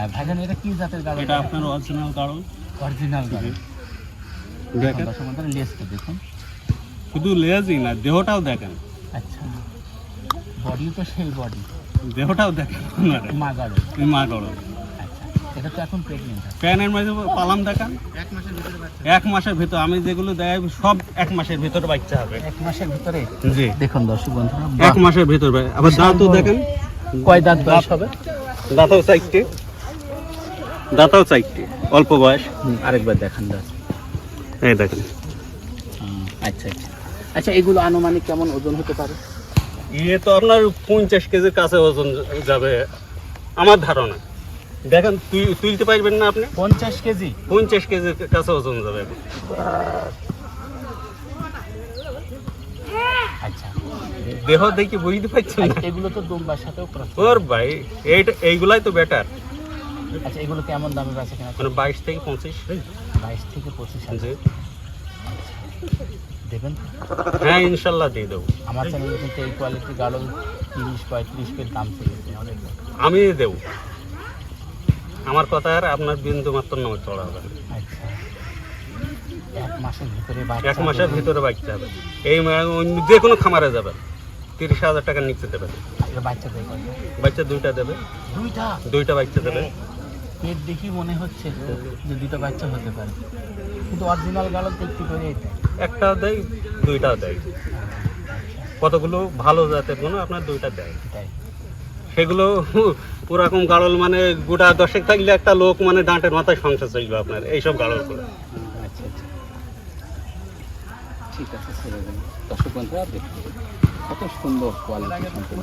আর ভাইজান এটা কি জাতের গাড়ল এটা আপনার অরিজিনাল কারণ অরিজিনাল গাড়ল দেখেন। বন্ধুরা লেজটা দেখুন। শুধু লেজই না দেহটাও দেখেন। আচ্ছা। বডি তো সেই বডি দেহটাও দেখেন আপনারা। মা গাড়ল মা গরম আচ্ছা এটা তো এখন প্রেগনেন্ট আছে প্যানের মাঝে পালাম দেখান। এক মাসের ভিতর আমি যেগুলো দেয় সব এক মাসের ভিতরে বাচ্চা হবে। এক মাসের ভিতরে? জি। দেখুন দর্শক বন্ধুরা এক মাসের ভিতর ভাই আবার দাঁতও দেখেন। কয় দাঁত বয়স হবে? দাঁতাও দাঁতাও চাইতে অল্প বয়স। আরেকবার দেখান দাঁত। এই দেখেন। আচ্ছা আচ্ছা। আচ্ছা এগুলো আনুমানিক কেমন ওজন হতে পারে? ইয়ে তো আপনার পঞ্চাশ কেজির কাছে ওজন যাবে আমার ধারণা। দেখেন তুই তুলতে পারবেন না আপনি? পঞ্চাশ কেজি? পঞ্চাশ কেজির কাছে ওজন যাবে। আচ্ছা। দেহ দেখি বুঝতে পারছেন না। এগুলো তো দুম্বার সাথেও ওর ভাই এইটা এইগুলাই তো বেটার আচ্ছা এগুলো কেমন দামে আছে কিনা মানে বাইশ থেকে পঁচিশ। বাইশ থেকে পঁচিশ হাজার। দেবেন? হ্যাঁ ইনশাল্লাহ দিয়ে দেবো। আমার চ্যানেলে কিন্তু এই কোয়ালিটি গাড়ল তিরিশ পঁয়ত্রিশ দাম চলেছে আমি দেবো। আমার কথা আর আপনার বিন্দু মাত্র নয় চড়া হবে। না। আচ্ছা। এক মাসের ভিতরে এক মাসের ভিতরে বাচ্চা হবে। এই যে কোনো খামারে যাবে তিরিশ হাজার টাকার নিচে দেবে আচ্ছা, বাচ্চা দেবে বাচ্চা দুইটা দেবে। দুইটা? দুইটা বাচ্চা দেবে। পেট দেখি মনে হচ্ছে যে দুটো বাচ্চা হতে পারে। কিন্তু অরিজিনাল গাড়ল তো একটু করে দেয়। একটাও দেয় দুইটাও দেয়। কতগুলো ভালো জাতের কোনো আপনার দুইটা দেয়। সেগুলো ওরকম গাড়ল মানে গোটা দশেক থাকলে একটা লোক মানে দাঁটের মাথায় সংসার চলবে আপনার এইসব গাড়ল করে। আচ্ছা আচ্ছা। ঠিক আছে ছেড়ে দেবেন দর্শক বন্ধুরা দেখুন কত সুন্দর কোয়ালিটি সম্পূর্ণ